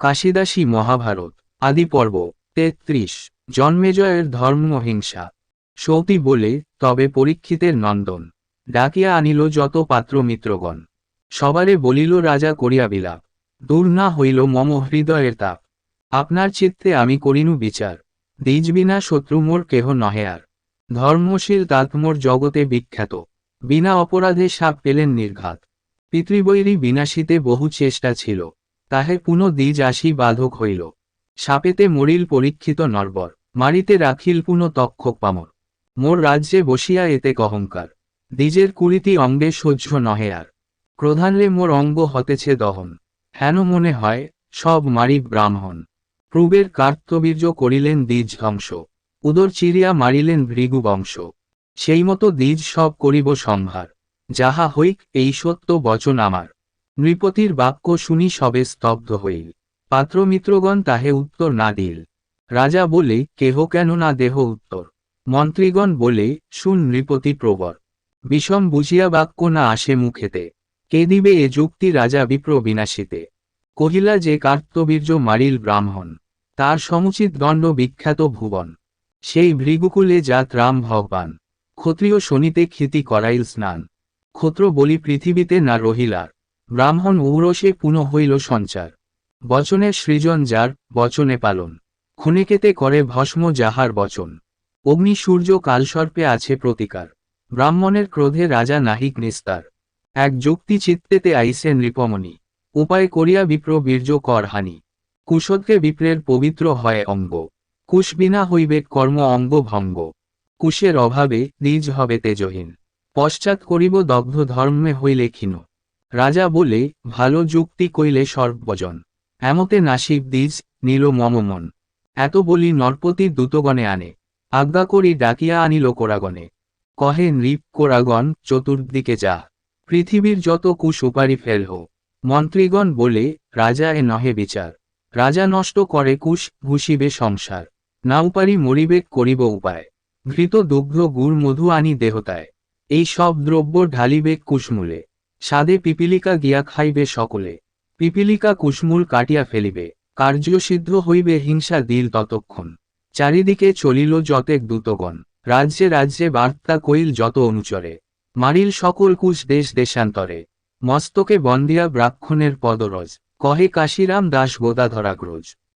কাশিদাসী মহাভারত, আদি পর্ব, তেত্রিশ, জন্মেজয়ের ধর্মহিংসা সৌতি বলে, তবে পরীক্ষিতের নন্দন। ডাকিয়া আনিল যত পাত্র মিত্রগণ। সবারে বলিল, রাজা, করিয়া বিলাপ। দূর না হইল মম হৃদয়ের তাপ। আপনার চিত্তে আমি করিনু বিচার। দ্বিজ বিনা শত্রু মোর কেহ নহে আর। ধর্মশীল তাৎমোর জগতে বিখ্যাত। বিনা অপরাধে সাপ পেলেন নির্ঘাত। পিতৃবৈরী বিনাশিতে বহু চেষ্টা ছিল। তাহে পুনঃ দ্বিজ আসি বাধক হইল। সাপেতে মরিল পরীক্ষিত নরবর, মারিতে রাখিল পুনঃ তক্ষক পামর। মোর রাজ্যে বসিয়া এতে কহংকার, দ্বিজের কুড়িটি অঙ্গে সহ্য নহে আর। ক্রোধানলে মোর অঙ্গ হতেছে দহন, হেন মনে হয় সব মারি ব্রাহ্মণ। প্রবের কার্তবীর্য করিলেন দ্বিজ ধ্বংস, উদর চিরিয়া মারিলেন ভৃগু বংশ। সেই মতো দ্বিজ সব করিব সংহার যাহা হইক এই সত্য বচন আমার। নৃপতির বাক্য শুনি সবে স্তব্ধ হইল। পাত্রমিত্রগণ তাহে উত্তর না দিল। রাজা বলে, কেহ কেন না দেহ উত্তর? মন্ত্রীগণ বলে, শুন নৃপতি প্রবর বিষম বুঝিয়া বাক্য না আসে মুখেতে। কে দিবে এ যুক্তি রাজা বিপ্র বিনাশিতে? কহিলা যে কার্তবীর্য মারিল ব্রাহ্মণ, তার সমুচিত দণ্ড বিখ্যাত ভুবন। সেই ভৃগুকুলে জাত রাম ভগবান, ক্ষত্রিয় শনিতে ক্ষিতি করাইল স্নান। ক্ষত্র বলি পৃথিবীতে না রহিলার। ব্রাহ্মণ ঔরসে পুনঃ হইল সঞ্চার। বচনের সৃজন যার, বচনে পালন। ক্ষণিকেতে করে ভস্ম যাহার বচন। অগ্নি সূর্য কালসর্পে আছে প্রতিকার। ব্রাহ্মণের ক্রোধে রাজা নাহিক নিস্তার। এক যুক্তি চিত্তেতে আইসে নৃপমণি। উপায় করিয়া বিপ্র বীর্য কর হানি। কুশদকে বিপ্রের পবিত্র হয় অঙ্গ। কুশ বিনা হইবে কর্ম অঙ্গ ভঙ্গ। কুশের অভাবে, নিজ হবে তেজহীন। পশ্চাৎ করিব দগ্ধ ধর্মে হইলে ক্ষীণ। রাজা বলে, ভালো যুক্তি কইলে সর্বজন। এমতে নাসিব দ্বিজ, নীল মম মন এত বলি নরপতি দূতগণে আনে। আজ্ঞা করি ডাকিয়া আনিল কোরাগণে। কহে, নৃপ কোরাগণ, চতুর্দিকে যা। পৃথিবীর যত কুশ উপারি ফেল হো। মন্ত্রীগণ বলে, রাজা এ নহে বিচার। রাজা নষ্ট করে কুশ, ভূষিবে সংসার। না উপারি মরিবেক করিব উপায়। ঘৃত দুগ্ধ, গুড়, মধু আনি দেহতায়। এই সব দ্রব্য ঢালিবে কুশমূলে। সাদে পিপিলিকা গিয়া খাইবে সকলে। পিপিলিকা কুশমূল কাটিয়া ফেলিবে কার্যসিদ্ধ হইবে হিংসা দিল ততক্ষণ। চারিদিকে চলিল যতেক দূতগণ, রাজ্যে রাজ্যে বার্তা কইল যত অনুচরে। মারিল সকল কুশ দেশ দেশান্তরে। মস্তকে বন্দিয়া ব্রাক্ষণের পদরজ, কহে কাশিরাম দাস গোদাধরাগ্রজ।